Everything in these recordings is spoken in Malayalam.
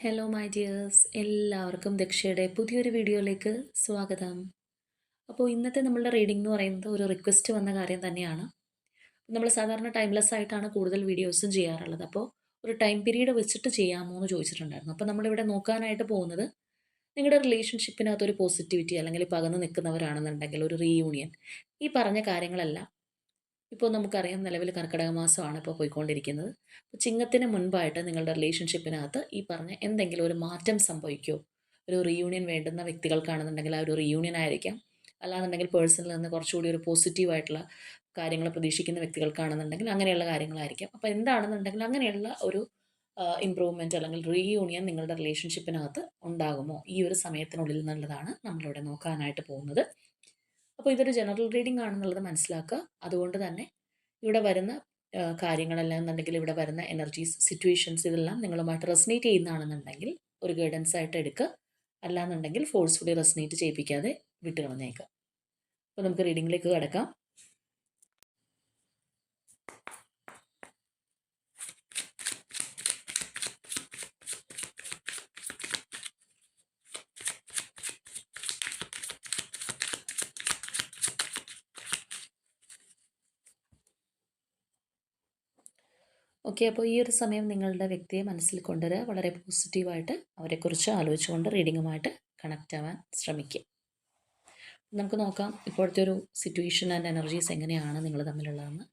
ഹലോ മൈ ഡിയേഴ്സ് എല്ലാവർക്കും ദക്ഷയുടെ പുതിയൊരു വീഡിയോയിലേക്ക് സ്വാഗതം. അപ്പോൾ ഇന്നത്തെ നമ്മളുടെ റീഡിംഗ് എന്ന് പറയുന്നത് ഒരു റിക്വസ്റ്റ് വന്ന കാര്യം തന്നെയാണ്. നമ്മൾ സാധാരണ ടൈംലെസ് ആയിട്ടാണ് കൂടുതൽ വീഡിയോസും ചെയ്യാറുള്ളത്. അപ്പോൾ ഒരു ടൈം പീരീഡ് വെച്ചിട്ട് ചെയ്യാമോ എന്ന് ചോദിച്ചിട്ടുണ്ടായിരുന്നു. അപ്പോൾ നമ്മളിവിടെ നോക്കാനായിട്ട് പോകുന്നത് നിങ്ങളുടെ റിലേഷൻഷിപ്പിനകത്തൊരു പോസിറ്റിവിറ്റി അല്ലെങ്കിൽ പകർന്ന് നിൽക്കുന്നവരാണെന്നുണ്ടെങ്കിൽ ഒരു റീയൂണിയൻ ഈ പറഞ്ഞ കാര്യങ്ങളെല്ലാം. ഇപ്പോൾ നമുക്കറിയാം നിലവിൽ കർക്കിടക മാസമാണ് ഇപ്പോൾ പോയിക്കൊണ്ടിരിക്കുന്നത്. ചിങ്ങത്തിന് മുൻപായിട്ട് നിങ്ങളുടെ റിലേഷൻഷിപ്പിനകത്ത് ഈ പറഞ്ഞ എന്തെങ്കിലും ഒരു മാറ്റം സംഭവിക്കുമോ ഒരു റീയൂണിയൻ വേണ്ടുന്ന വ്യക്തികൾക്കാണെന്നുണ്ടെങ്കിൽ ആ ഒരു റീയൂണിയൻ ആയിരിക്കാം. അല്ലാന്നുണ്ടെങ്കിൽ പേഴ്സണിൽ നിന്ന് കുറച്ചുകൂടി ഒരു പോസിറ്റീവായിട്ടുള്ള കാര്യങ്ങൾ പ്രതീക്ഷിക്കുന്ന വ്യക്തികൾക്കാണെന്നുണ്ടെങ്കിൽ അങ്ങനെയുള്ള കാര്യങ്ങളായിരിക്കാം. അപ്പോൾ എന്താണെന്നുണ്ടെങ്കിൽ അങ്ങനെയുള്ള ഒരു ഇമ്പ്രൂവ്മെന്റ് അല്ലെങ്കിൽ റീയൂണിയൻ നിങ്ങളുടെ റിലേഷൻഷിപ്പിനകത്ത് ഉണ്ടാകുമോ? ഈ ഒരു സമയത്തിനുള്ളിൽ എന്നുള്ളതാണ് നമ്മളിവിടെ നോക്കാനായിട്ട് പോകുന്നത്. അപ്പോൾ ഇതൊരു ജനറൽ റീഡിംഗ് ആണെന്നുള്ളത് മനസ്സിലാക്കുക. അതുകൊണ്ട് തന്നെ ഇവിടെ വരുന്ന കാര്യങ്ങളെല്ലാം എന്നുണ്ടെങ്കിൽ ഇവിടെ വരുന്ന എനർജീസ് സിറ്റുവേഷൻസ് ഇതെല്ലാം നിങ്ങളുമായിട്ട് റെസനേറ്റ് ചെയ്യുന്നതാണെന്നുണ്ടെങ്കിൽ ഒരു ഗൈഡൻസ് ആയിട്ട് എടുക്കുക. അല്ലാന്നുണ്ടെങ്കിൽ ഫോഴ്സ്ഫുള്ളി റെസനേറ്റ് ചെയ്യിപ്പിക്കാതെ വിട്ട് കളഞ്ഞേക്കുക അപ്പോൾ നമുക്ക് റീഡിങ്ങിലേക്ക് കിടക്കാം. ഓക്കെ അപ്പോൾ ഈ ഒരു സമയം നിങ്ങളുടെ വ്യക്തിയെ മനസ്സിൽ കൊണ്ടുവരിക. വളരെ പോസിറ്റീവായിട്ട് അവരെക്കുറിച്ച് ആലോചിച്ചുകൊണ്ട് റീഡിങ്ങുമായിട്ട് കണക്റ്റ് ആവാൻ ശ്രമിക്കുക. നമുക്ക് നോക്കാം ഇപ്പോഴത്തെ ഒരു സിറ്റുവേഷൻ ആൻഡ് എനർജീസ് എങ്ങനെയാണ് നിങ്ങൾ തമ്മിലുള്ളതെന്ന്.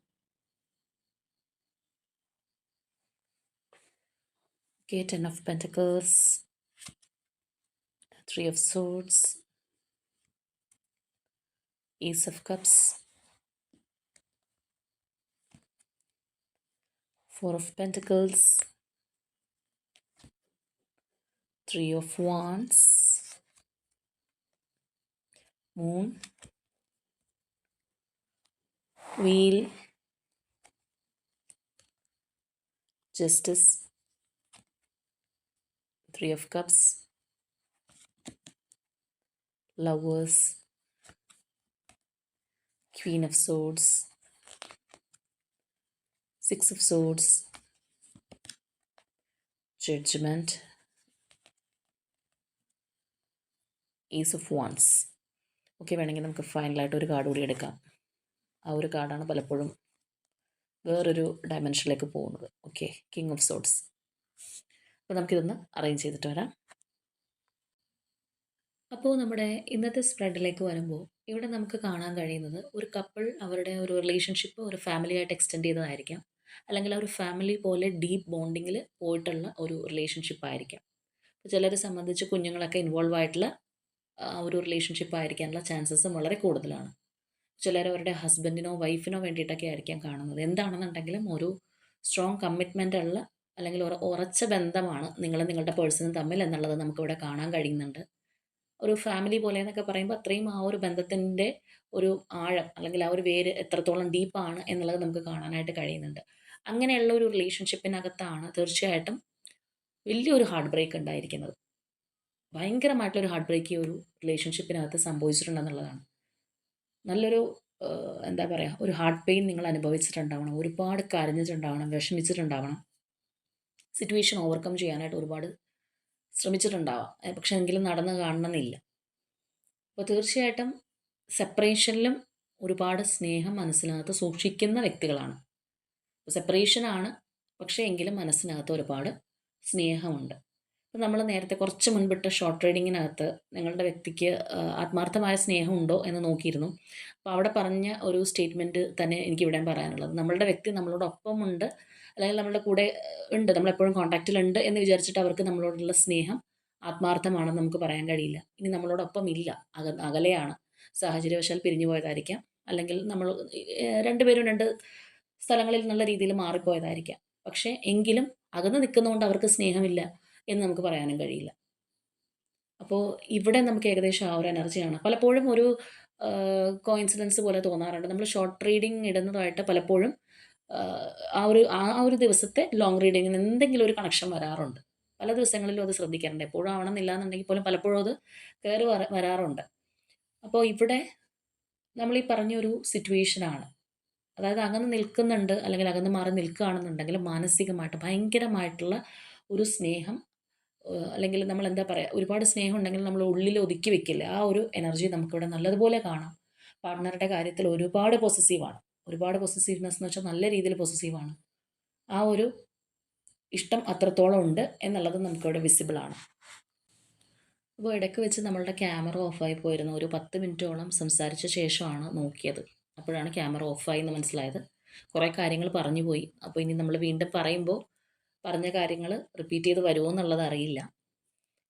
Okay ten of pentacles three of swords ace of cups Four of Pentacles, Three of Wands, Moon, Wheel, Justice, Three of Cups, Lovers, Queen of Swords, Six of Swords, Judgment, Ace of Wands. Okay വേണമെങ്കിൽ നമുക്ക് ഫൈനലായിട്ട് ഒരു കാർഡ് കൂടി എടുക്കാം. ആ ഒരു കാർഡാണ് പലപ്പോഴും വേറൊരു ഡയമെൻഷനിലേക്ക് പോകുന്നത്. ഓക്കെ കിങ് ഓഫ് സോഡ്സ് അപ്പോൾ നമുക്കിതൊന്ന് അറേഞ്ച് ചെയ്തിട്ട് വരാം. അപ്പോൾ നമ്മുടെ ഇന്നത്തെ സ്പ്രെഡിലേക്ക് വരുമ്പോൾ ഇവിടെ നമുക്ക് കാണാൻ കഴിയുന്നത് ഒരു കപ്പിൾ അവരുടെ ഒരു റിലേഷൻഷിപ്പ് ഒരു ഫാമിലിയായിട്ട് എക്സ്റ്റെൻഡ് ചെയ്തതായിരിക്കാം. അല്ലെങ്കിൽ ഒരു ഫാമിലി പോലെ ഡീപ്പ് ബോണ്ടിങ്ങിൽ പോയിട്ടുള്ള ഒരു റിലേഷൻഷിപ്പ് ആയിരിക്കാം. ചിലരെ സംബന്ധിച്ച് കുഞ്ഞുങ്ങളൊക്കെ ഇൻവോൾവ് ആയിട്ടുള്ള ഒരു റിലേഷൻഷിപ്പ് ആയിരിക്കാനുള്ള ചാൻസസും വളരെ കൂടുതലാണ്. ചിലർ അവരുടെ ഹസ്ബൻഡിനോ വൈഫിനോ വേണ്ടിയിട്ടൊക്കെ ആയിരിക്കാം കാണുന്നത്. എന്താണെന്നുണ്ടെങ്കിലും ഒരു സ്ട്രോങ് കമ്മിറ്റ്മെന്റ് ഉള്ള അല്ലെങ്കിൽ ഒരു ഉറച്ച ബന്ധമാണ് നിങ്ങൾ നിങ്ങളുടെ പേഴ്സണും തമ്മിൽ എന്നുള്ളത് നമുക്കിവിടെ കാണാൻ കഴിയുന്നുണ്ട്. ഒരു ഫാമിലി പോലെ എന്നൊക്കെ പറയുമ്പോൾ അത്രയും ആ ഒരു ബന്ധത്തിന്റെ ഒരു ആഴം അല്ലെങ്കിൽ ആ ഒരു വേര് എത്രത്തോളം ഡീപ്പാണ് എന്നുള്ളത് നമുക്ക് കാണാനായിട്ട് കഴിയുന്നുണ്ട്. അങ്ങനെയുള്ള ഒരു റിലേഷൻഷിപ്പിനകത്താണ് തീർച്ചയായിട്ടും വലിയൊരു ഹാർട്ട് ബ്രേക്ക് ഉണ്ടായിരിക്കുന്നത് ഭയങ്കരമായിട്ടുള്ളൊരു ഹാർട്ട് ബ്രേക്ക് ഒരു റിലേഷൻഷിപ്പിനകത്ത് സംഭവിച്ചിട്ടുണ്ടെന്നുള്ളതാണ്. നല്ലൊരു എന്താ പറയുക ഒരു ഹാർട്ട് പെയിൻ നിങ്ങൾ അനുഭവിച്ചിട്ടുണ്ടാവണം ഒരുപാട് കരഞ്ഞിട്ടുണ്ടാവണം വിഷമിച്ചിട്ടുണ്ടാവണം. സിറ്റുവേഷൻ ഓവർകം ചെയ്യാനായിട്ട് ഒരുപാട് ശ്രമിച്ചിട്ടുണ്ടാവാം. പക്ഷെ എങ്കിലും നടന്ന് കാണണമെന്നില്ല. അപ്പോൾ തീർച്ചയായിട്ടും സെപ്പറേഷനിലും ഒരുപാട് സ്നേഹം മനസ്സിനകത്ത് സൂക്ഷിക്കുന്ന വ്യക്തികളാണ്. സെപ്പറേഷനാണ് പക്ഷേ എങ്കിലും മനസ്സിനകത്ത് ഒരുപാട് സ്നേഹമുണ്ട്. അപ്പം നമ്മൾ നേരത്തെ കുറച്ച് മുൻപിട്ട ഷോർട്ട് റീഡിങ്ങിനകത്ത് നിങ്ങളുടെ വ്യക്തിക്ക് ആത്മാർത്ഥമായ സ്നേഹമുണ്ടോ എന്ന് നോക്കിയിരുന്നു. അപ്പോൾ അവിടെ പറഞ്ഞ ഒരു സ്റ്റേറ്റ്മെന്റ് തന്നെ എനിക്ക് ഇവിടെ പറയാനുള്ളത്. നമ്മളുടെ വ്യക്തി നമ്മളോടൊപ്പമുണ്ട്. അല്ലെങ്കിൽ നമ്മുടെ കൂടെ ഉണ്ട്. നമ്മളെപ്പോഴും കോൺടാക്റ്റിലുണ്ട് എന്ന് വിചാരിച്ചിട്ട് അവർക്ക് നമ്മളോടുള്ള സ്നേഹം ആത്മാർത്ഥമാണെന്ന് നമുക്ക് പറയാൻ കഴിയില്ല. ഇനി നമ്മളോടൊപ്പം ഇല്ല അക അകലെയാണ്. സാഹചര്യവശാൽ പിരിഞ്ഞു പോയതായിരിക്കാം അല്ലെങ്കിൽ നമ്മൾ രണ്ടുപേരും രണ്ട് സ്ഥലങ്ങളിൽ നല്ല രീതിയിൽ മാറിപ്പോയതായിരിക്കാം. പക്ഷേ എങ്കിലും അകന്ന് നിൽക്കുന്നതുകൊണ്ട് അവർക്ക് സ്നേഹമില്ല എന്ന് നമുക്ക് പറയാനും കഴിയില്ല. അപ്പോൾ ഇവിടെ നമുക്ക് ഏകദേശം ആ ഒരു എനർജിയാണ് പലപ്പോഴും ഒരു കോയിൻസിഡൻസ് പോലെ തോന്നാറുണ്ട്. നമ്മൾ ഷോർട്ട് റീഡിങ് ഇടുന്നതായിട്ട് പലപ്പോഴും ആ, ഒരു ആ ഒരു ദിവസത്തെ ലോങ് റീഡിങ്ങിന് എന്തെങ്കിലും ഒരു കണക്ഷൻ വരാറുണ്ട്. പല ദിവസങ്ങളിലും അത് ശ്രദ്ധിക്കാറുണ്ട്. എപ്പോഴും ആവണമെന്നില്ല എന്നുണ്ടെങ്കിൽ പോലും പലപ്പോഴും അത് കയറി വരാറുണ്ട്. അപ്പോൾ ഇവിടെ നമ്മൾ ഈ പറഞ്ഞൊരു സിറ്റുവേഷനാണ് അതായത് അകന്ന് നിൽക്കുന്നുണ്ട് അല്ലെങ്കിൽ അകന്ന് മാറി നിൽക്കുകയാണെന്നുണ്ടെങ്കിൽ മാനസികമായിട്ട് ഭയങ്കരമായിട്ടുള്ള ഒരു സ്നേഹം അല്ലെങ്കിൽ നമ്മൾ എന്താ പറയുക ഒരുപാട് സ്നേഹം ഉണ്ടെങ്കിൽ നമ്മൾ ഉള്ളിൽ ഒതുക്കി വെക്കില്ല? ആ ഒരു എനർജി നമുക്കിവിടെ നല്ലതുപോലെ കാണാം. പാർട്ട്ണറുടെ കാര്യത്തിൽ ഒരുപാട് പൊസസീവാണ് ഒരുപാട് പൊസസീവ്നെസ് എന്ന് വെച്ചാൽ നല്ല രീതിയിൽ പൊസസീവാണ് ആ ഒരു ഇഷ്ടം അത്രത്തോളം ഉണ്ട് എന്നുള്ളത് നമുക്കിവിടെ വിസിബിൾ ആണ്. അപ്പോൾ ഇടയ്ക്ക് വെച്ച് നമ്മളുടെ ക്യാമറ ഓഫായി പോയിരുന്നു. ഒരു പത്ത് മിനിറ്റോളം സംസാരിച്ച ശേഷമാണ് നോക്കിയത്. അപ്പോഴാണ് ക്യാമറ ഓഫായി എന്ന് മനസ്സിലായത്. കുറേ കാര്യങ്ങൾ പറഞ്ഞു പോയി. അപ്പോൾ ഇനി നമ്മൾ വീണ്ടും പറയുമ്പോൾ പറഞ്ഞ കാര്യങ്ങൾ റിപ്പീറ്റ് ചെയ്ത് വരുമോ എന്നുള്ളത് അറിയില്ല.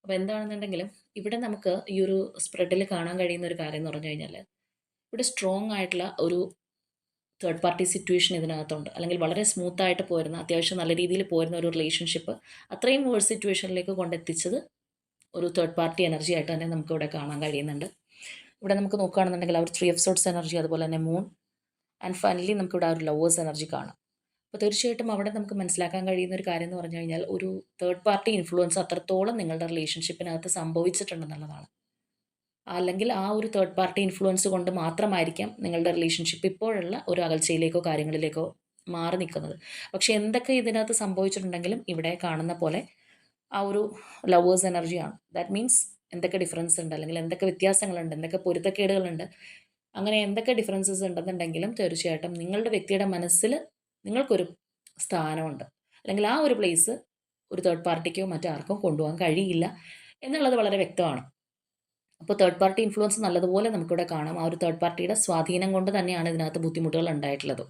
അപ്പോൾ എന്താണെന്നുണ്ടെങ്കിലും ഇവിടെ നമുക്ക് ഈ ഒരു സ്പ്രെഡിൽ കാണാൻ കഴിയുന്ന ഒരു കാര്യം എന്ന് പറഞ്ഞു കഴിഞ്ഞാൽ ഇവിടെ സ്ട്രോങ് ആയിട്ടുള്ള ഒരു തേർഡ് പാർട്ടി സിറ്റുവേഷൻ ഇതിനകത്തുണ്ട്. അല്ലെങ്കിൽ വളരെ സ്മൂത്ത് ആയിട്ട് പോരുന്ന അത്യാവശ്യം നല്ല രീതിയിൽ പോരുന്ന ഒരു റിലേഷൻഷിപ്പ് അത്രയും വേഴ്സ് സിറ്റുവേഷനിലേക്ക് കൊണ്ടെത്തിച്ചത് ഒരു തേർഡ് പാർട്ടി എനർജി ആയിട്ട് തന്നെ നമുക്ക് ഇവിടെ കാണാൻ കഴിയുന്നുണ്ട്. ഇവിടെ നമുക്ക് നോക്കുകയാണെന്നുണ്ടെങ്കിൽ ആ ഒരു ത്രീ സോട്ട്സ് എനർജി അതുപോലെ തന്നെ മൂൺ ആൻഡ് ഫൈനലി നമുക്കിവിടെ ആ ഒരു ലവേഴ്സ് എനർജി കാണാം. അപ്പോൾ തീർച്ചയായിട്ടും അവിടെ നമുക്ക് മനസ്സിലാക്കാൻ കഴിയുന്ന ഒരു കാര്യം എന്ന് പറഞ്ഞു കഴിഞ്ഞാൽ ഒരു തേർഡ് പാർട്ടി ഇൻഫ്ലുവൻസ് അത്രത്തോളം നിങ്ങളുടെ റിലേഷൻഷിപ്പിനകത്ത് സംഭവിച്ചിട്ടുണ്ടെന്നുള്ളതാണ്. അല്ലെങ്കിൽ ആ ഒരു തേർഡ് പാർട്ടി ഇൻഫ്ലുവൻസ് കൊണ്ട് മാത്രമായിരിക്കാം നിങ്ങളുടെ റിലേഷൻഷിപ്പ് ഇപ്പോഴുള്ള ഒരു അകൽച്ചയിലേക്കോ കാര്യങ്ങളിലേക്കോ മാറി നിൽക്കുന്നത്. പക്ഷേ എന്തൊക്കെ ഇതിനകത്ത് സംഭവിച്ചിട്ടുണ്ടെങ്കിലും ഇവിടെ കാണുന്ന പോലെ ആ ഒരു ലവേഴ്സ് എനർജിയാണ് ദാറ്റ് മീൻസ് എന്തൊക്കെ ഡിഫറൻസ് ഉണ്ട്? അല്ലെങ്കിൽ എന്തൊക്കെ വ്യത്യാസങ്ങളുണ്ട്? എന്തൊക്കെ പൊരുത്തക്കേടുകളുണ്ട്? അങ്ങനെ എന്തൊക്കെ ഡിഫറൻസസ് ഉണ്ടെന്നുണ്ടെങ്കിലും തീർച്ചയായിട്ടും നിങ്ങളുടെ വ്യക്തിയുടെ മനസ്സിൽ നിങ്ങൾക്കൊരു സ്ഥാനമുണ്ട്. അല്ലെങ്കിൽ ആ ഒരു പ്ലേസ് ഒരു തേർഡ് പാർട്ടിക്കോ മറ്റാർക്കും കൊണ്ടുപോകാൻ കഴിയില്ല എന്നുള്ളത് വളരെ വ്യക്തമാണ്. അപ്പോൾ തേർഡ് പാർട്ടി ഇൻഫ്ലുവൻസ് നല്ലതുപോലെ നമുക്കിവിടെ കാണാം. ആ ഒരു തേർഡ് പാർട്ടിയുടെ സ്വാധീനം കൊണ്ട് തന്നെയാണ് ഇതിനകത്ത് ബുദ്ധിമുട്ടുകൾ ഉണ്ടായിട്ടുള്ളത്.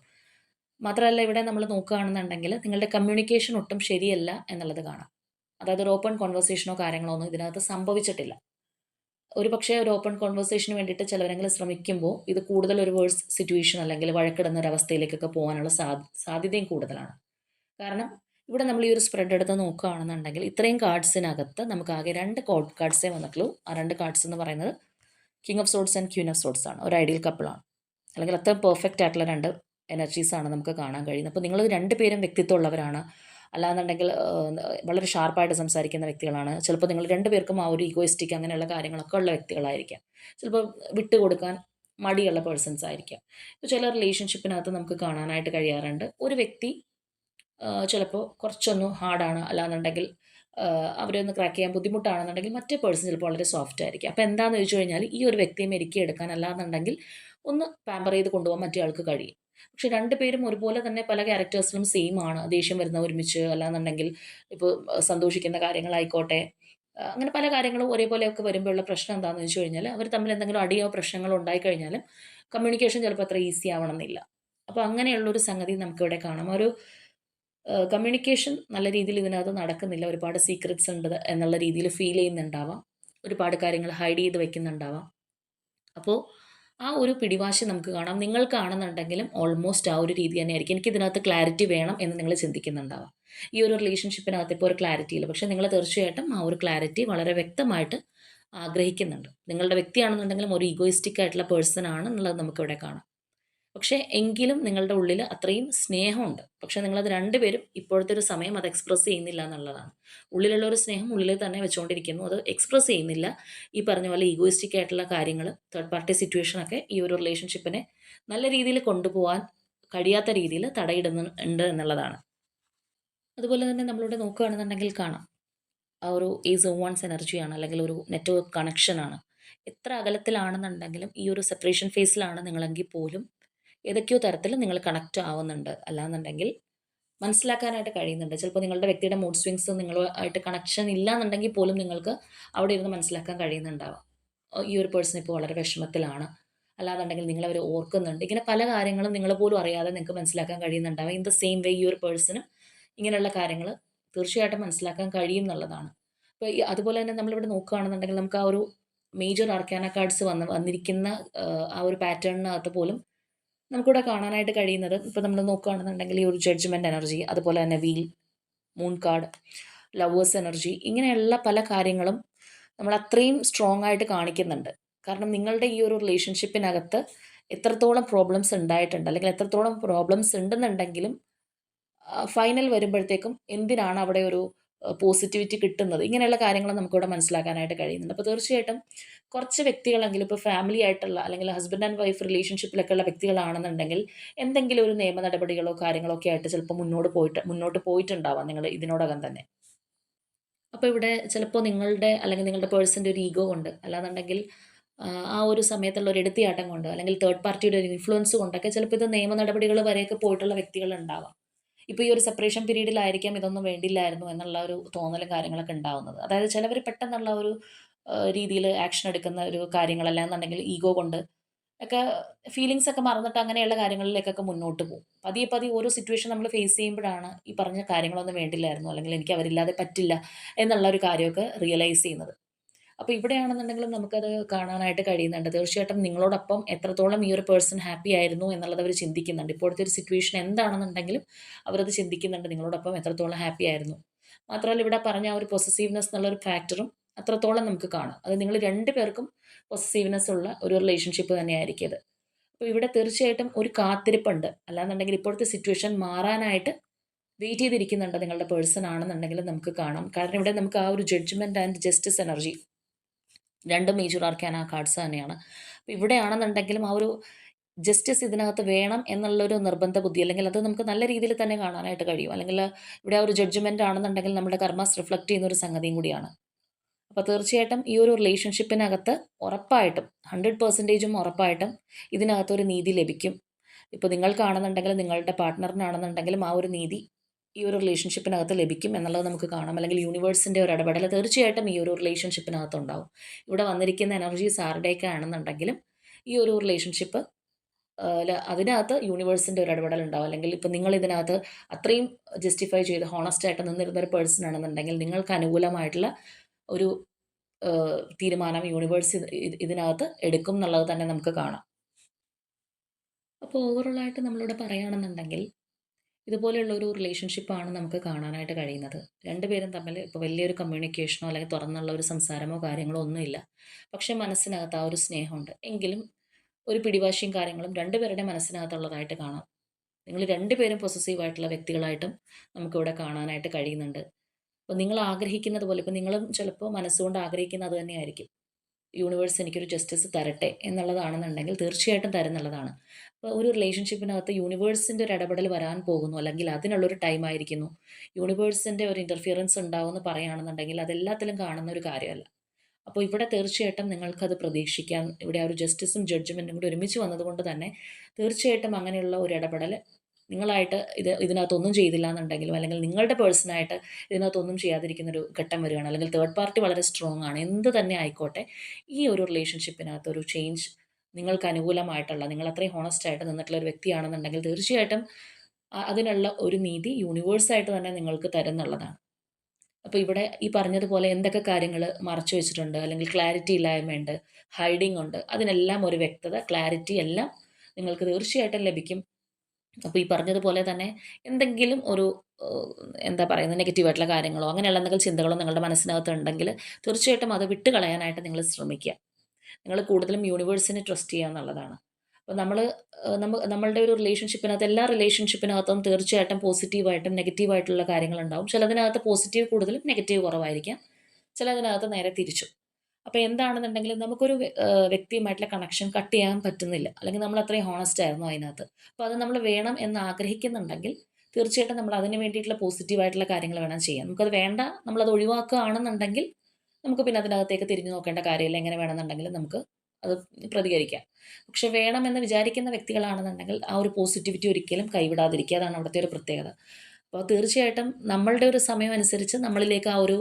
മാത്രമല്ല ഇവിടെ നമ്മൾ നോക്കുകയാണെന്നുണ്ടെങ്കിൽ നിങ്ങളുടെ കമ്മ്യൂണിക്കേഷൻ ഒട്ടും ശരിയല്ല എന്നുള്ളത് കാണാം. അതായത് ഒരു ഓപ്പൺ കോൺവെർസേഷനോ കാര്യങ്ങളോ ഒന്നും ഇതിനകത്ത് സംഭവിച്ചിട്ടില്ല. ഒരു പക്ഷേ ഒരു ഓപ്പൺ കോൺവെർസേഷന് വേണ്ടിയിട്ട് ചിലവരെങ്കിലും ശ്രമിക്കുമ്പോൾ ഇത് കൂടുതൽ ഒരു വേഴ്സ് സിറ്റുവേഷൻ അല്ലെങ്കിൽ വഴക്കിടുന്ന ഒരു അവസ്ഥയിലേക്കൊക്കെ പോകാനുള്ള സാധ്യതയും കൂടുതലാണ്. കാരണം ഇവിടെ നമ്മൾ ഈ ഒരു സ്പ്രെഡ് എടുത്ത് നോക്കുകയാണെന്നുണ്ടെങ്കിൽ ഇത്രയും കാർഡ്സിനകത്ത് നമുക്ക് ആകെ രണ്ട് കോഡ് കാർഡ്സേ വന്നിട്ടുള്ളൂ. ആ രണ്ട് കാർഡ്സ് എന്ന് പറയുന്നത് king of swords and queen of swords ആണ്. ഒരു ഐഡിയൽ കപ്പിളാണ് അല്ലെങ്കിൽ അത്ര പെർഫെക്റ്റ് ആയിട്ടുള്ള രണ്ട് എനർജീസ് ആണ് നമുക്ക് കാണാൻ കഴിയുന്നത്. അപ്പോൾ നിങ്ങൾ രണ്ട് പേരും വ്യക്തിത്വമുള്ളവരാണ്. അല്ലാന്നുണ്ടെങ്കിൽ വളരെ ഷാർപ്പായിട്ട് സംസാരിക്കുന്ന വ്യക്തികളാണ്. ചിലപ്പോൾ നിങ്ങൾ രണ്ടുപേർക്കും ആ ഒരു ഈഗോയിസ്റ്റിക് അങ്ങനെയുള്ള കാര്യങ്ങളൊക്കെ ഉള്ള വ്യക്തികളായിരിക്കാം. ചിലപ്പോൾ വിട്ടുകൊടുക്കാൻ മടിയുള്ള പേഴ്സൺസ് ആയിരിക്കാം. ചില റിലേഷൻഷിപ്പിനകത്ത് നമുക്ക് കാണാനായിട്ട് കഴിയാറുണ്ട്. ഒരു വ്യക്തി ചിലപ്പോൾ കുറച്ചൊന്ന് ഹാർഡാണ് അല്ലാന്നുണ്ടെങ്കിൽ അവരെ ഒന്ന് ക്രാക്ക് ചെയ്യാൻ ബുദ്ധിമുട്ടാണെന്നുണ്ടെങ്കിൽ മറ്റേ പേഴ്സൺ ചിലപ്പോൾ വളരെ സോഫ്റ്റ് ആയിരിക്കും. അപ്പോൾ എന്താണെന്ന് ചോദിച്ചു കഴിഞ്ഞാൽ ഈ ഒരു വ്യക്തിയെ മെരുക്കിയെടുക്കാൻ അല്ലാന്നുണ്ടെങ്കിൽ ഒന്ന് പാമ്പർ ചെയ്ത് കൊണ്ടുപോകാൻ മറ്റേ ആൾക്ക് കഴിയും. പക്ഷെ രണ്ടുപേരും ഒരുപോലെ തന്നെ പല ക്യാരക്ടേഴ്സിലും സെയിം ആണ്. ദേഷ്യം വരുന്ന ഒരുമിച്ച് അല്ലാന്നുണ്ടെങ്കിൽ ഇപ്പോൾ സന്തോഷിക്കുന്ന കാര്യങ്ങളായിക്കോട്ടെ. അങ്ങനെ പല കാര്യങ്ങളും ഒരേപോലെയൊക്കെ വരുമ്പോഴുള്ള പ്രശ്നം എന്താണെന്ന് വെച്ച് കഴിഞ്ഞാൽ അവർ തമ്മിൽ എന്തെങ്കിലും അടിയോ പ്രശ്നങ്ങളോ ഉണ്ടായിക്കഴിഞ്ഞാലും കമ്മ്യൂണിക്കേഷൻ ചിലപ്പോൾ അത്ര ഈസി ആവണമെന്നില്ല. അപ്പോൾ അങ്ങനെയുള്ളൊരു സംഗതി നമുക്കിവിടെ കാണാം. ഒരു കമ്മ്യൂണിക്കേഷൻ നല്ല രീതിയിൽ ഇതിനകത്ത് നടക്കുന്നില്ല. ഒരുപാട് സീക്രറ്റ്സ് ഉണ്ട് എന്നുള്ള രീതിയിൽ ഫീൽ ചെയ്യുന്നുണ്ടാവാം. ഒരുപാട് കാര്യങ്ങൾ ഹൈഡ് ചെയ്ത് വെക്കുന്നുണ്ടാവാം. അപ്പോൾ ആ ഒരു പിടിവാശി നമുക്ക് കാണാം. നിങ്ങൾക്കാണെന്നുണ്ടെങ്കിലും ഓൾമോസ്റ്റ് ആ ഒരു രീതി തന്നെയായിരിക്കും. എനിക്ക് ഇതിനകത്ത് ക്ലാരിറ്റി വേണം എന്ന് നിങ്ങൾ ചിന്തിക്കുന്നുണ്ടാവാം. ഈ ഒരു റിലേഷൻഷിപ്പിനകത്ത് ഇപ്പോൾ ഒരു ക്ലാരിറ്റി ഇല്ല. പക്ഷേ നിങ്ങൾ തീർച്ചയായിട്ടും ആ ഒരു ക്ലാരിറ്റി വളരെ വ്യക്തമായിട്ട് ആഗ്രഹിക്കുന്നുണ്ട്. നിങ്ങളുടെ വ്യക്തിയാണെന്നുണ്ടെങ്കിലും ഒരു ഈഗോയിസ്റ്റിക് ആയിട്ടുള്ള പേഴ്സൺ ആണ് എന്നുള്ളത് നമുക്കിവിടെ കാണാം. പക്ഷേ എങ്കിലും നിങ്ങളുടെ ഉള്ളിൽ അത്രയും സ്നേഹമുണ്ട്. പക്ഷേ നിങ്ങളത് രണ്ടുപേരും ഇപ്പോഴത്തെ ഒരു സമയം അത് എക്സ്പ്രസ് ചെയ്യുന്നില്ല എന്നുള്ളതാണ്. ഉള്ളിലുള്ള ഒരു സ്നേഹം ഉള്ളിൽ തന്നെ വെച്ചുകൊണ്ടിരിക്കുന്നു അത് എക്സ്പ്രസ് ചെയ്യുന്നില്ല. ഈ പറഞ്ഞ പോലെ ഈഗോയിസ്റ്റിക് ആയിട്ടുള്ള കാര്യങ്ങൾ തേർഡ് പാർട്ടി സിറ്റുവേഷനൊക്കെ ഈ ഒരു റിലേഷൻഷിപ്പിനെ നല്ല രീതിയിൽ കൊണ്ടുപോകാൻ കഴിയാത്ത രീതിയിൽ തടയിടുന്നുണ്ട് എന്നുള്ളതാണ്. അതുപോലെ തന്നെ നമ്മളിവിടെ നോക്കുകയാണെന്നുണ്ടെങ്കിൽ കാണാം. ആ ഒരു ഈസ് വൺസ് എനർജിയാണ് അല്ലെങ്കിൽ ഒരു നെറ്റ്വർക്ക് കണക്ഷനാണ് എത്ര അകലത്തിലാണെന്നുണ്ടെങ്കിലും ഈ ഒരു സെപ്പറേഷൻ ഫേസിലാണ് നിങ്ങളെങ്കിൽ പോലും ഏതൊക്കെയോ തരത്തിൽ നിങ്ങൾ കണക്റ്റ് ആവുന്നുണ്ട്. അല്ലാന്നുണ്ടെങ്കിൽ മനസ്സിലാക്കാനായിട്ട് കഴിയുന്നുണ്ട്. ചിലപ്പോൾ നിങ്ങളുടെ വ്യക്തിയുടെ മൂഡ് സ്വിങ്സ് നിങ്ങളുമായിട്ട് കണക്ഷൻ ഇല്ല എന്നുണ്ടെങ്കിൽ പോലും നിങ്ങൾക്ക് അവിടെ ഇരുന്ന് മനസ്സിലാക്കാൻ കഴിയുന്നുണ്ടാവാം. ഈ ഒരു പേഴ്സൺ ഇപ്പോൾ വളരെ വിഷമത്തിലാണ്. അല്ലാന്നുണ്ടെങ്കിൽ നിങ്ങൾ അവർ ഓർക്കുന്നുണ്ട്. ഇങ്ങനെ പല കാര്യങ്ങളും നിങ്ങൾ പോലും അറിയാതെ നിങ്ങൾക്ക് മനസ്സിലാക്കാൻ കഴിയുന്നുണ്ടാവും. ഇൻ ദ സെയിം വേ ഈ ഒരു പേഴ്സണും ഇങ്ങനെയുള്ള കാര്യങ്ങൾ തീർച്ചയായിട്ടും മനസ്സിലാക്കാൻ കഴിയും എന്നുള്ളതാണ്. അപ്പോൾ അതുപോലെ തന്നെ നമ്മളിവിടെ നോക്കുകയാണെന്നുണ്ടെങ്കിൽ നമുക്ക് ആ ഒരു മേജർ ആർക്കാന കാർഡ്സ് വന്ന് വന്നിരിക്കുന്ന ആ ഒരു പാറ്റേണിനകത്ത് പോലും നമുക്കിവിടെ കാണാനായിട്ട് കഴിയുന്നത് ഇപ്പോൾ നമ്മൾ നോക്കുകയാണെന്നുണ്ടെങ്കിൽ ഈ ഒരു ജഡ്ജ്മെന്റ് എനർജി അതുപോലെ തന്നെ wheel moon card lovers energy ഇങ്ങനെയുള്ള പല കാര്യങ്ങളും നമ്മൾ അത്രയും സ്ട്രോങ് ആയിട്ട് കാണിക്കുന്നുണ്ട്. കാരണം നിങ്ങളുടെ ഈ ഒരു റിലേഷൻഷിപ്പിനകത്ത് എത്രത്തോളം പ്രോബ്ലംസ് ഉണ്ടായിട്ടുണ്ട് അല്ലെങ്കിൽ എത്രത്തോളം പ്രോബ്ലംസ് ഉണ്ടെന്നുണ്ടെങ്കിലും ഫൈനൽ വരുമ്പോഴത്തേക്കും എന്തിനാണ് അവിടെ ഒരു പോസിറ്റിവിറ്റി കിട്ടുന്നത്. ഇങ്ങനെയുള്ള കാര്യങ്ങൾ നമുക്കിവിടെ മനസ്സിലാക്കാനായിട്ട് കഴിയുന്നുണ്ട്. അപ്പോൾ തീർച്ചയായിട്ടും കുറച്ച് വ്യക്തികളെങ്കിലും ഇപ്പോൾ ഫാമിലി ആയിട്ടുള്ള അല്ലെങ്കിൽ ഹസ്ബൻഡ് ആൻഡ് വൈഫ് റിലേഷൻഷിപ്പിലൊക്കെ ഉള്ള വ്യക്തികളാണെന്നുണ്ടെങ്കിൽ എന്തെങ്കിലും ഒരു നിയമ നടപടികളോ കാര്യങ്ങളോ ഒക്കെ ആയിട്ട് ചിലപ്പോൾ മുന്നോട്ട് പോയിട്ട് മുന്നോട്ട് പോയിട്ടുണ്ടാവാം നിങ്ങൾ ഇതിനോടകം തന്നെ. അപ്പോൾ ഇവിടെ ചിലപ്പോൾ നിങ്ങളുടെ അല്ലെങ്കിൽ നിങ്ങളുടെ പേഴ്സന്റെ ഒരു ഈഗോ കൊണ്ട് അല്ലാന്നുണ്ടെങ്കിൽ ആ, ഒരു സമയത്തുള്ള ഒരു എടുത്തിയാട്ടം കൊണ്ട് അല്ലെങ്കിൽ തേർഡ് പാർട്ടിയുടെ ഒരു ഇൻഫ്ലുവൻസ് കൊണ്ടൊക്കെ ചിലപ്പോൾ ഇത് നിയമ നടപടികൾ വരെയൊക്കെ പോയിട്ടുള്ള വ്യക്തികൾ ഉണ്ടാവാം. ഇപ്പോൾ ഈ ഒരു സെപ്പറേഷൻ പീരീഡിലായിരിക്കാം ഇതൊന്നും വേണ്ടില്ലായിരുന്നു എന്നുള്ള ഒരു തോന്നലും കാര്യങ്ങളൊക്കെ ഉണ്ടാവുന്നത്. അതായത് ചിലവർ പെട്ടെന്നുള്ള ഒരു രീതിയിൽ ആക്ഷൻ എടുക്കുന്ന ഒരു കാര്യങ്ങളല്ല എന്നുണ്ടെങ്കിൽ ഈഗോ കൊണ്ട് ഒക്കെ ഫീലിങ്സ് ഒക്കെ മറന്നിട്ട് അങ്ങനെയുള്ള കാര്യങ്ങളിലേക്കൊക്കെ മുന്നോട്ട് പോകും. പതിയെ പതിയെ ഓരോ സിറ്റുവേഷൻ നമ്മൾ ഫേസ് ചെയ്യുമ്പോഴാണ് ഈ പറഞ്ഞ കാര്യങ്ങളൊന്നും വേണ്ടില്ലായിരുന്നു അല്ലെങ്കിൽ എനിക്ക് അവരില്ലാതെ പറ്റില്ല എന്നുള്ള ഒരു കാര്യമൊക്കെ റിയലൈസ് ചെയ്യുന്നത്. അപ്പോൾ ഇവിടെയാണെന്നുണ്ടെങ്കിലും നമുക്കത് കാണാനായിട്ട് കഴിയുന്നുണ്ട്. തീർച്ചയായിട്ടും നിങ്ങളോടൊപ്പം എത്രത്തോളം ഈ ഒരു പേഴ്സൺ ഹാപ്പി ആയിരുന്നു എന്നുള്ളത് അവർ ചിന്തിക്കുന്നുണ്ട്. ഇപ്പോഴത്തെ ഒരു സിറ്റുവേഷൻ എന്താണെന്നുണ്ടെങ്കിലും അവരത് ചിന്തിക്കുന്നുണ്ട് നിങ്ങളോടൊപ്പം എത്രത്തോളം ഹാപ്പി ആയിരുന്നു. മാത്രമല്ല ഇവിടെ പറഞ്ഞ ആ ഒരു പൊസസീവ്നെസ് എന്നുള്ളൊരു ഫാക്ടറും അത്രത്തോളം നമുക്ക് കാണാം. അത് നിങ്ങൾ രണ്ട് പേർക്കും പൊസസീവ്നെസ് ഉള്ള ഒരു റിലേഷൻഷിപ്പ് തന്നെയായിരിക്കും അത്. അപ്പോൾ ഇവിടെ തീർച്ചയായിട്ടും ഒരു കാത്തിരിപ്പുണ്ട്. അല്ലാന്നുണ്ടെങ്കിൽ ഇപ്പോഴത്തെ സിറ്റുവേഷൻ മാറാനായിട്ട് വെയിറ്റ് ചെയ്തിരിക്കുന്നുണ്ട് നിങ്ങളുടെ പേഴ്സൺ ആണെന്നുണ്ടെങ്കിൽ നമുക്ക് കാണാം. കാരണം ഇവിടെ നമുക്ക് ആ ഒരു ജഡ്ജ്മെന്റ് ആൻഡ് ജസ്റ്റിസ് എനർജി രണ്ട് മേജർ ആർക്കാന കാർഡ്സ് തന്നെയാണ്. അപ്പോൾ ഇവിടെയാണെന്നുണ്ടെങ്കിലും ആ ഒരു ജസ്റ്റിസ് ഇതിനകത്ത് വേണം എന്നുള്ളൊരു നിർബന്ധ ബുദ്ധി അല്ലെങ്കിൽ അത് നമുക്ക് നല്ല രീതിയിൽ തന്നെ കാണാനായിട്ട് കഴിയും. അല്ലെങ്കിൽ ഇവിടെ ആ ഒരു ജഡ്ജ്മെന്റ് ആണെന്നുണ്ടെങ്കിൽ നമ്മുടെ കർമ്മസ് റിഫ്ലക്റ്റ് ചെയ്യുന്ന ഒരു സംഗതിയും കൂടിയാണ്. അപ്പോൾ തീർച്ചയായിട്ടും ഈ ഒരു റിലേഷൻഷിപ്പിനകത്ത് ഉറപ്പായിട്ടും ഹൺഡ്രഡ് പെർസെന്റേജും ഉറപ്പായിട്ടും ഇതിനകത്തൊരു നീതി ലഭിക്കും. ഇപ്പോൾ നിങ്ങൾക്കാണെന്നുണ്ടെങ്കിൽ നിങ്ങളുടെ പാർട്ട്ണറിനാണെന്നുണ്ടെങ്കിലും ആ ഒരു നീതി ഈ ഒരു റിലേഷൻഷിപ്പിനകത്ത് ലഭിക്കും എന്നുള്ളത് നമുക്ക് കാണാം. അല്ലെങ്കിൽ യൂണിവേഴ്സിന്റെ ഒരു ഇടപെടൽ തീർച്ചയായിട്ടും ഈ ഒരു റിലേഷൻഷിപ്പിനകത്ത് ഉണ്ടാവും. ഇവിടെ വന്നിരിക്കുന്ന എനർജി ആരുടെയൊക്കെ ആണെന്നുണ്ടെങ്കിലും ഈ ഒരു റിലേഷൻഷിപ്പ് അതിനകത്ത് യൂണിവേഴ്സിന്റെ ഒരു ഇടപെടൽ ഉണ്ടാവും. അല്ലെങ്കിൽ ഇപ്പം നിങ്ങൾ ഇതിനകത്ത് അത്രയും ജസ്റ്റിഫൈ ചെയ്ത് ഹോണസ്റ്റ് ആയിട്ട് നിന്നിരുന്ന ഒരു പേഴ്സൺ ആണെന്നുണ്ടെങ്കിൽ നിങ്ങൾക്ക് അനുകൂലമായിട്ടുള്ള ഒരു തീരുമാനം യൂണിവേഴ്സ് ഇതിനകത്ത് എടുക്കും എന്നുള്ളത് തന്നെ നമുക്ക് കാണാം. അപ്പോൾ ഓവറോളായിട്ട് നമ്മളിവിടെ പറയുകയാണെന്നുണ്ടെങ്കിൽ ഇതുപോലെയുള്ള ഒരു റിലേഷൻഷിപ്പാണ് നമുക്ക് കാണാനായിട്ട് കഴിയുന്നത്. രണ്ടുപേരും തമ്മിൽ ഇപ്പോൾ വലിയൊരു കമ്മ്യൂണിക്കേഷനോ അല്ലെങ്കിൽ തുറന്നുള്ള ഒരു സംസാരമോ കാര്യങ്ങളോ ഒന്നുമില്ല. പക്ഷേ മനസ്സിനകത്ത് ആ ഒരു സ്നേഹമുണ്ട്. എങ്കിലും ഒരു പിടിവാശിയും കാര്യങ്ങളും രണ്ടുപേരുടെ മനസ്സിനകത്തുള്ളതായിട്ട് കാണാം. നിങ്ങൾ രണ്ടുപേരും പൊസസീവായിട്ടുള്ള വ്യക്തികളായിട്ടും നമുക്കിവിടെ കാണാനായിട്ട് കഴിയുന്നുണ്ട്. അപ്പോൾ നിങ്ങൾ ആഗ്രഹിക്കുന്നത് പോലെ ഇപ്പോൾ നിങ്ങളും ചിലപ്പോൾ മനസ്സുകൊണ്ട് ആഗ്രഹിക്കുന്നത് തന്നെയായിരിക്കും. യൂണിവേഴ്സ് എനിക്കൊരു ജസ്റ്റിസ് തരട്ടെ എന്നുള്ളതാണെന്നുണ്ടെങ്കിൽ തീർച്ചയായിട്ടും തരുന്നുള്ളതാണ് അപ്പോൾ ഒരു റിലേഷൻഷിപ്പിനകത്ത് യൂണിവേഴ്സിന്റെ ഒരു ഇടപെടൽ വരാൻ പോകുന്നു അല്ലെങ്കിൽ അതിനുള്ളൊരു ടൈം ആയിരിക്കുന്നു. യൂണിവേഴ്സിന്റെ ഒരു ഇന്റർഫിയറൻസ് ഉണ്ടാവുമെന്ന് പറയുകയാണെന്നുണ്ടെങ്കിൽ അതെല്ലാത്തിലും കാണുന്ന ഒരു കാര്യമല്ല. അപ്പോൾ ഇവിടെ തീർച്ചയായിട്ടും നിങ്ങൾക്കത് പ്രതീക്ഷിക്കാം. ഇവിടെ ആ ഒരു ജസ്റ്റിസും ജഡ്ജ്മെന്റും കൂടി ഒരുമിച്ച് വന്നതുകൊണ്ട് തന്നെ തീർച്ചയായിട്ടും അങ്ങനെയുള്ള ഒരു ഇടപെടൽ നിങ്ങളായിട്ട് ഇത് ഇതിനകത്തൊന്നും ചെയ്തില്ല എന്നുണ്ടെങ്കിലും അല്ലെങ്കിൽ നിങ്ങളുടെ പേഴ്സണായിട്ട് ഇതിനകത്തൊന്നും ചെയ്യാതിരിക്കുന്ന ഒരു ഘട്ടം വരികയാണ്. അല്ലെങ്കിൽ തേർഡ് പാർട്ടി വളരെ സ്ട്രോങ് ആണ്. എന്ത് തന്നെ ആയിക്കോട്ടെ ഈ ഒരു റിലേഷൻഷിപ്പിനകത്ത് ഒരു ചേഞ്ച് നിങ്ങൾക്ക് അനുകൂലമായിട്ടുള്ള നിങ്ങൾ അത്രയും ഹോണസ്റ്റ് ആയിട്ട് നിന്നിട്ടുള്ള ഒരു വ്യക്തിയാണെന്നുണ്ടെങ്കിൽ തീർച്ചയായിട്ടും അതിനുള്ള ഒരു നീതി യൂണിവേഴ്സായിട്ട് തന്നെ നിങ്ങൾക്ക് തരുന്നുള്ളതാണ്. അപ്പോൾ ഇവിടെ ഈ പറഞ്ഞതുപോലെ എന്തൊക്കെ കാര്യങ്ങൾ മറച്ചു വെച്ചിട്ടുണ്ട് അല്ലെങ്കിൽ ക്ലാരിറ്റി ഇല്ലായ്മയുണ്ട് ഹൈഡിങ് ഉണ്ട് അതിനെല്ലാം ഒരു വ്യക്തത ക്ലാരിറ്റി എല്ലാം നിങ്ങൾക്ക് തീർച്ചയായിട്ടും ലഭിക്കും. അപ്പോൾ ഈ പറഞ്ഞതുപോലെ തന്നെ എന്തെങ്കിലും ഒരു എന്താ പറയുന്നത് നെഗറ്റീവായിട്ടുള്ള കാര്യങ്ങളോ അങ്ങനെയുള്ള എന്തെങ്കിലും ചിന്തകളോ നിങ്ങളുടെ മനസ്സിനകത്ത് ഉണ്ടെങ്കിൽ തീർച്ചയായിട്ടും അത് വിട്ട് കളയാനായിട്ട് നിങ്ങൾ ശ്രമിക്കുക. നിങ്ങൾ കൂടുതലും യൂണിവേഴ്സിനെ ട്രസ്റ്റ് ചെയ്യുക എന്നുള്ളതാണ്. അപ്പോൾ നമ്മൾ നമ്മ നമ്മളുടെ ഒരു റിലേഷൻഷിപ്പിനകത്ത് എല്ലാ റിലേഷൻഷിപ്പിനകത്തും തീർച്ചയായിട്ടും പോസിറ്റീവായിട്ടും നെഗറ്റീവായിട്ടുള്ള കാര്യങ്ങളുണ്ടാവും ചിലതിനകത്ത് പോസിറ്റീവ് കൂടുതലും നെഗറ്റീവ് കുറവായിരിക്കാം. ചിലതിനകത്ത് നേരെ തിരിച്ചു. അപ്പോൾ എന്താണെന്നുണ്ടെങ്കിൽ നമുക്കൊരു വ്യക്തിയുമായിട്ടുള്ള കണക്ഷൻ കട്ട് ചെയ്യാൻ പറ്റുന്നില്ല. അല്ലെങ്കിൽ നമ്മൾ അത്രയും ഹോണസ്റ്റ് ആയിരുന്നു അതിനകത്ത്. അപ്പോൾ അത് നമ്മൾ വേണം എന്ന് ആഗ്രഹിക്കുന്നുണ്ടെങ്കിൽ തീർച്ചയായിട്ടും നമ്മൾ അതിന് വേണ്ടിയിട്ടുള്ള പോസിറ്റീവായിട്ടുള്ള കാര്യങ്ങൾ വേണം ചെയ്യാൻ. നമുക്കത് വേണ്ട നമ്മളത് ഒഴിവാക്കുകയാണെന്നുണ്ടെങ്കിൽ നമുക്ക് പിന്നെ അതിനകത്തേക്ക് തിരിഞ്ഞു നോക്കേണ്ട കാര്യമില്ല. എങ്ങനെ വേണമെന്നുണ്ടെങ്കിൽ നമുക്ക് അത് പ്രതികരിക്കാം. പക്ഷെ വേണമെന്ന് വിചാരിക്കുന്ന വ്യക്തികളാണെന്നുണ്ടെങ്കിൽ ആ ഒരു പോസിറ്റിവിറ്റി ഒരിക്കലും കൈവിടാതിരിക്കുക. അതാണ് അവിടുത്തെ ഒരു പ്രത്യേകത. അപ്പോൾ തീർച്ചയായിട്ടും നമ്മളുടെ ഒരു സമയം അനുസരിച്ച് നമ്മളിലേക്ക് ആ ഒരു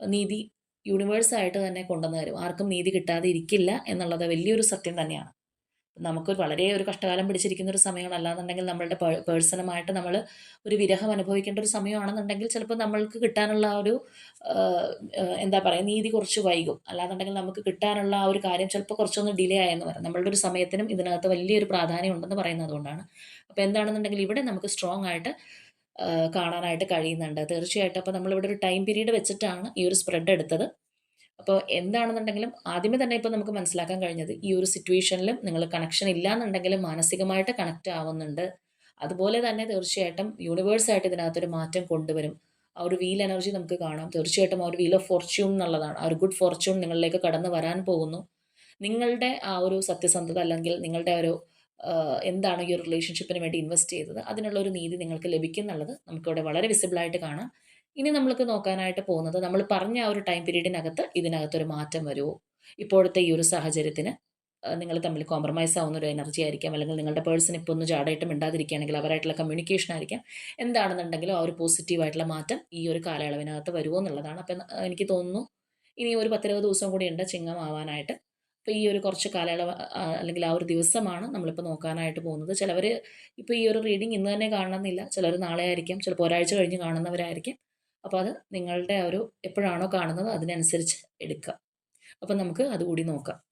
നീതി യൂണിവേഴ്സായിട്ട് തന്നെ കൊണ്ടുവന്ന് തരും. ആർക്കും നീതി കിട്ടാതെ ഇരിക്കില്ല എന്നുള്ളത് വലിയൊരു സത്യം തന്നെയാണ്. നമുക്ക് വളരെ ഒരു കഷ്ടകാലം പിടിച്ചിരിക്കുന്ന ഒരു സമയമാണ് അല്ലാന്നുണ്ടെങ്കിൽ നമ്മളുടെ പേഴ്സണമായിട്ട് നമ്മൾ ഒരു വിരഹം അനുഭവിക്കേണ്ട ഒരു സമയമാണെന്നുണ്ടെങ്കിൽ ചിലപ്പോൾ നമ്മൾക്ക് കിട്ടാനുള്ള ഒരു എന്താ പറയുക നീതി കുറച്ച് വൈകും. അല്ലാന്നുണ്ടെങ്കിൽ നമുക്ക് കിട്ടാനുള്ള ആ ഒരു കാര്യം ചിലപ്പോൾ കുറച്ചൊന്ന് ഡിലേ ആയെന്ന് പറയാം നമ്മളുടെ ഒരു സമയത്തിനും ഇതിനകത്ത് വലിയൊരു പ്രാധാന്യം ഉണ്ടെന്ന് പറയുന്നത് അതുകൊണ്ടാണ് അപ്പോൾ എന്താണെന്നുണ്ടെങ്കിൽ ഇവിടെ നമുക്ക് സ്ട്രോങ് ആയിട്ട് കാണാനായിട്ട് കഴിയുന്നുണ്ട്. തീർച്ചയായിട്ടും അപ്പോൾ നമ്മളിവിടെ ഒരു ടൈം പീരീഡ് വെച്ചിട്ടാണ് ഈ ഒരു സ്പ്രെഡ് എടുത്തത്. അപ്പോൾ എന്താണെന്നുണ്ടെങ്കിലും ആദ്യമേ തന്നെ ഇപ്പോൾ നമുക്ക് മനസ്സിലാക്കാൻ കഴിഞ്ഞത് ഈ ഒരു സിറ്റുവേഷനിലും നിങ്ങൾ കണക്ഷൻ ഇല്ലാന്നുണ്ടെങ്കിലും മാനസികമായിട്ട് കണക്റ്റ് ആവുന്നുണ്ട്. അതുപോലെ തന്നെ തീർച്ചയായിട്ടും യൂണിവേഴ്സായിട്ട് ഇതിനകത്തൊരു മാറ്റം കൊണ്ടുവരും. ആ ഒരു വീൽ എനർജി നമുക്ക് കാണാം. തീർച്ചയായിട്ടും ആ ഒരു വീൽ ഓഫ് ഫോർച്യൂൺ എന്നുള്ളതാണ്. ആ ഒരു ഗുഡ് ഫോർച്യൂൺ നിങ്ങളിലേക്ക് കടന്നു വരാൻ പോകുന്നു. നിങ്ങളുടെ ആ ഒരു സത്യസന്ധത അല്ലെങ്കിൽ നിങ്ങളുടെ ഒരു എന്താണ് ഈ ഒരു റിലേഷൻഷിപ്പിന് വേണ്ടി ഇൻവെസ്റ്റ് ചെയ്തത്? അതിനുള്ള ഒരു നീതി നിങ്ങൾക്ക് ലഭിക്കും എന്നുള്ളത് നമുക്കിവിടെ വളരെ വിസിബിളായിട്ട് കാണാം. ഇനി നമ്മൾക്ക് നോക്കാനായിട്ട് പോകുന്നത് നമ്മൾ പറഞ്ഞ ആ ഒരു ടൈം പീരീഡിനകത്ത് ഇതിനകത്തൊരു മാറ്റം വരുമോ? ഇപ്പോഴത്തെ ഈ ഒരു സാഹചര്യത്തിന് നിങ്ങൾ തമ്മിൽ കോംപ്രമൈസ് ആവുന്ന ഒരു എനർജി ആയിരിക്കാം അല്ലെങ്കിൽ നിങ്ങളുടെ പേഴ്സൺ ഇപ്പോൾ ഒന്ന് ജാടായിട്ട് മിണ്ടാതിരിക്കുകയാണെങ്കിൽ അവരായിട്ടുള്ള കമ്മ്യൂണിക്കേഷൻ ആയിരിക്കാം. എന്താണെന്നുണ്ടെങ്കിലും ആ ഒരു പോസിറ്റീവായിട്ടുള്ള മാറ്റം ഈ ഒരു കാലയളവിനകത്ത് വരുമോ എന്നുള്ളതാണ്. അപ്പം എനിക്ക് തോന്നുന്നു ഇനി ഒരു പത്തിരുപത് ദിവസം കൂടി ഉണ്ട് ചിങ്ങമാവാനായിട്ട്. അപ്പോൾ ഈ ഒരു കുറച്ച് കാലയളവ് അല്ലെങ്കിൽ ആ ഒരു ദിവസമാണ് നമ്മളിപ്പോൾ നോക്കാനായിട്ട് പോകുന്നത്. ചിലവർ ഇപ്പോൾ ഈ ഒരു റീഡിങ് ഇന്ന് തന്നെ കാണണമെന്നില്ല. ചിലർ നാളെ ആയിരിക്കും ചിലപ്പോൾ ഒരാഴ്ച കഴിഞ്ഞ് കാണുന്നവരായിരിക്കും. അപ്പോൾ അത് നിങ്ങളുടെ ഒരു എപ്പോഴാണോ കാണുന്നത് അതിനനുസരിച്ച് എടുക്കുക. അപ്പം നമുക്ക് അതുകൂടി നോക്കാം.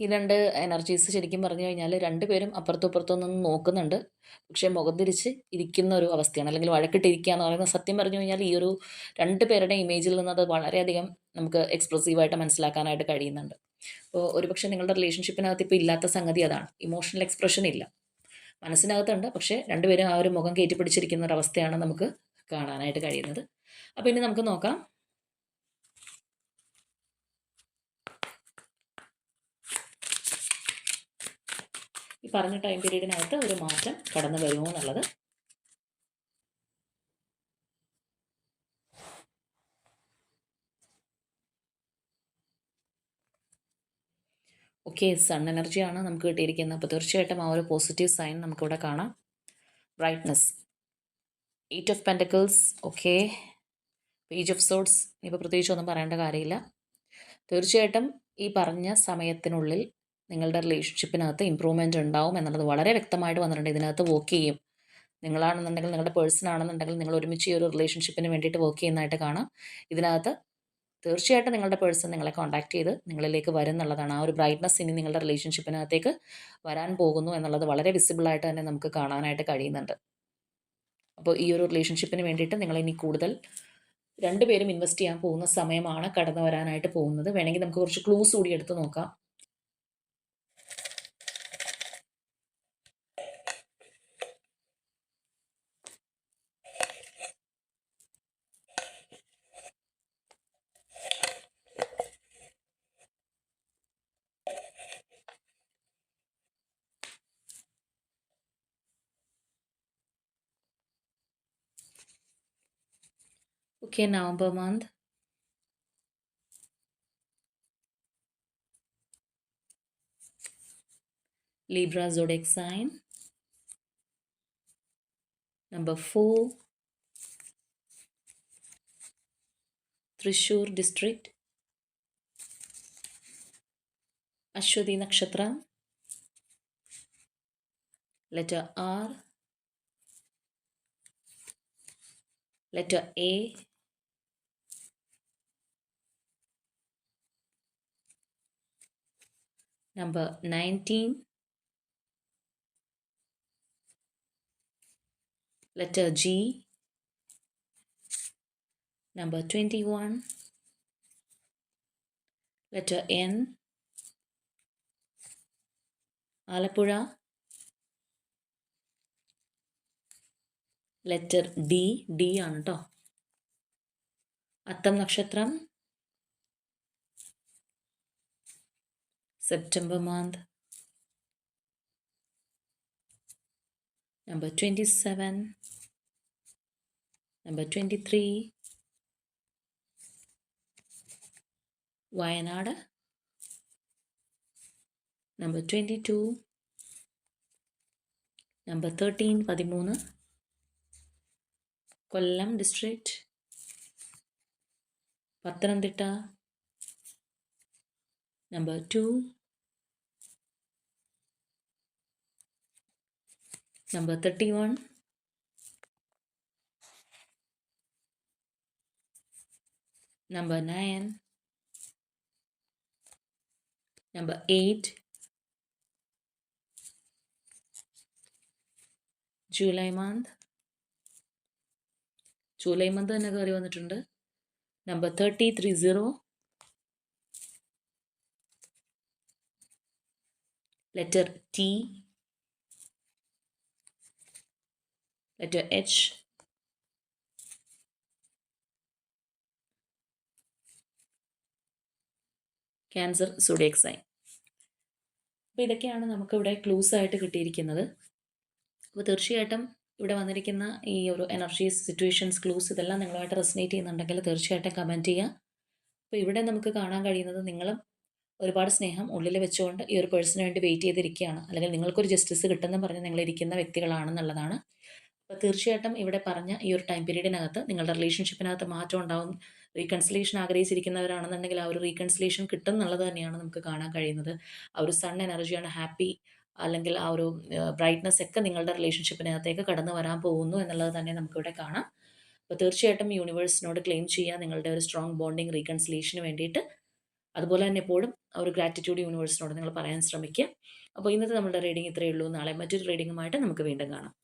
ഈ രണ്ട് എനർജീസ് ശരിക്കും പറഞ്ഞു കഴിഞ്ഞാൽ രണ്ടുപേരും അപ്പുറത്തും ഇപ്പുറത്തും നിന്ന് നോക്കുന്നുണ്ട്. പക്ഷേ മുഖം തിരിച്ച് ഇരിക്കുന്ന ഒരു അവസ്ഥയാണ്. അല്ലെങ്കിൽ വഴക്കിട്ടിരിക്കുക എന്ന് പറയുന്നത് സത്യം പറഞ്ഞു കഴിഞ്ഞാൽ ഈ ഒരു രണ്ട് പേരുടെ ഇമേജിൽ നിന്ന് അത് വളരെയധികം നമുക്ക് എക്സ്പ്രസീവായിട്ട് മനസ്സിലാക്കാനായിട്ട് കഴിയുന്നുണ്ട്. അപ്പോൾ ഒരുപക്ഷെ നിങ്ങളുടെ റിലേഷൻഷിപ്പിനകത്ത് ഇപ്പോൾ ഇല്ലാത്ത സംഗതി അതാണ്. ഇമോഷണൽ എക്സ്പ്രഷൻ ഇല്ല. മനസ്സിനകത്തുണ്ട്. പക്ഷേ രണ്ടുപേരും ആ ഒരു മുഖം കയറ്റി പിടിച്ചിരിക്കുന്ന ഒരു അവസ്ഥയാണ് നമുക്ക് കാണാനായിട്ട് കഴിയുന്നത്. അപ്പോൾ ഇനി നമുക്ക് നോക്കാം. ഈ പറഞ്ഞ ടൈം പീരീഡിനകത്ത് ഒരു മാറ്റം കടന്നു വരുമോ എന്നുള്ളത്. ഓക്കെ സൺ എനർജിയാണ് നമുക്ക് കിട്ടിയിരിക്കുന്നത്. അപ്പോൾ തീർച്ചയായിട്ടും ആ ഒരു പോസിറ്റീവ് സൈൻ നമുക്കിവിടെ കാണാം. Brightness eight of pentacles okay page of swords ഇപ്പോൾ പ്രത്യേകിച്ച് ഒന്നും പറയേണ്ട കാര്യമില്ല. തീർച്ചയായിട്ടും ഈ പറഞ്ഞ സമയത്തിനുള്ളിൽ നിങ്ങളുടെ റിലേഷൻഷിപ്പിനകത്ത് ഇമ്പ്രൂവ്മെന്റ് ഉണ്ടാവും എന്നുള്ളത് വളരെ വ്യക്തമായിട്ട് വന്നിട്ടുണ്ട്. ഇതിനകത്ത് വർക്ക് ചെയ്യും. നിങ്ങളാണെന്നുണ്ടെങ്കിൽ നിങ്ങളുടെ പേഴ്സൺ ആണെന്നുണ്ടെങ്കിൽ നിങ്ങൾ ഒരുമിച്ച് ഈ ഒരു റിലേഷൻഷിപ്പിന് വേണ്ടിയിട്ട് വർക്ക് ചെയ്യുന്നതായിട്ട് കാണാം. ഇതിനകത്ത് തീർച്ചയായിട്ടും നിങ്ങളുടെ പേഴ്സൺ നിങ്ങളെ കോൺടാക്ട് ചെയ്ത് നിങ്ങളിലേക്ക് വരും എന്നുള്ളതാണ്. ആ ഒരു ബ്രൈറ്റ്നസ് ഇനി നിങ്ങളുടെ റിലേഷൻഷിപ്പിനകത്തേക്ക് വരാൻ പോകുന്നു എന്നുള്ളത് വളരെ വിസിബിളായിട്ട് തന്നെ നമുക്ക് കാണാനായിട്ട് കഴിയുന്നുണ്ട്. അപ്പോൾ ഈ ഒരു റിലേഷൻഷിപ്പിന് വേണ്ടിയിട്ട് നിങ്ങൾ ഇനി കൂടുതൽ രണ്ടുപേരും ഇൻവെസ്റ്റ് ചെയ്യാൻ പോകുന്ന സമയമാണ് കടന്നു വരാനായിട്ട് പോകുന്നത്. വേണമെങ്കിൽ നമുക്ക് കുറച്ച് ക്ലൂസ് കൂടി എടുത്ത് നോക്കാം. Okay, November month. Libra zodiac sign. Number four. Trishur district. Ashwati Nakshatra. Letter R. Letter A. Number 19. Letter G. Number 21. Letter N. Alapura. Letter D D ആണ് കേട്ടോ അത്തം നക്ഷത്രം September month. Number 27, number 23, Wayanada, number 22, number 13, Padimuna, Kollam district, Patranditta, number 2, number 31 number 9 number 8 July month July month തന്നെ കയറി വന്നിട്ടുണ്ട്. Number thirty three zero letter T that the edge cancer zodiac sign അപ്പോൾ ഇതൊക്കെയാണ് നമുക്കിവിടെ ക്ലൂസ് ആയിട്ട് കിട്ടിയിരിക്കുന്നത്. അപ്പോൾ തീർച്ചയായിട്ടും ഇവിടെ വന്നിരിക്കുന്ന ഈ ഒരു എനർജി സിറ്റുവേഷൻസ് ക്ലൂസ് ഇതെല്ലാം നിങ്ങളുമായിട്ട് റെസിനേറ്റ് ചെയ്യുന്നുണ്ടെങ്കിൽ തീർച്ചയായിട്ടും കമന്റ് ചെയ്യുക. അപ്പോൾ ഇവിടെ നമുക്ക് കാണാൻ കഴിയുന്നത് നിങ്ങളും ഒരുപാട് സ്നേഹം ഉള്ളിൽ വെച്ചുകൊണ്ട് ഈ ഒരു പേഴ്സണിന് വേണ്ടി വെയിറ്റ് ചെയ്തിരിക്കുകയാണ്. അല്ലെങ്കിൽ നിങ്ങൾക്കൊരു ജസ്റ്റിസ് കിട്ടുമെന്ന് പറഞ്ഞ് നിങ്ങളിരിക്കുന്ന വ്യക്തികളാണെന്നുള്ളതാണ്. അപ്പോൾ തീർച്ചയായിട്ടും ഇവിടെ പറഞ്ഞ ഈ ഒരു ടൈം പീരീഡിനകത്ത് നിങ്ങളുടെ റിലേഷൻഷിപ്പിനകത്ത് മാറ്റം ഉണ്ടാവും. റീകൺസിലേഷൻ ആഗ്രഹിച്ചിരിക്കുന്നവരാണെന്നുണ്ടെങ്കിൽ ആ ഒരു റീകൺസിലേഷൻ കിട്ടും എന്നുള്ളത് തന്നെയാണ് നമുക്ക് കാണാൻ കഴിയുന്നത്. ആ ഒരു സൺ എനർജിയാണ് ഹാപ്പി അല്ലെങ്കിൽ ആ ഒരു ബ്രൈറ്റ്നസ് ഒക്കെ നിങ്ങളുടെ റിലേഷൻഷിപ്പിനകത്തേക്ക് കടന്നു വരാൻ പോകുന്നു എന്നുള്ളത് തന്നെ നമുക്കിവിടെ കാണാം. അപ്പോൾ തീർച്ചയായിട്ടും യൂണിവേഴ്സിനോട് ക്ലെയിം ചെയ്യുക നിങ്ങളുടെ ഒരു സ്ട്രോങ് ബോണ്ടിങ് റീകൺസിലേഷന് വേണ്ടിയിട്ട്. അതുപോലെ തന്നെ എപ്പോഴും ആ ഒരു ഗ്രാറ്റിറ്റ്യൂഡ് യൂണിവേഴ്സിനോട് നിങ്ങൾ പറയാൻ ശ്രമിക്കുക. അപ്പോൾ ഇന്നത്തെ നമ്മുടെ റീഡിംഗ് ഇത്രയേ ഉള്ളൂ. നാളെ മറ്റൊരു റീഡിങ്ങുമായിട്ട് നമുക്ക് വീണ്ടും കാണാം.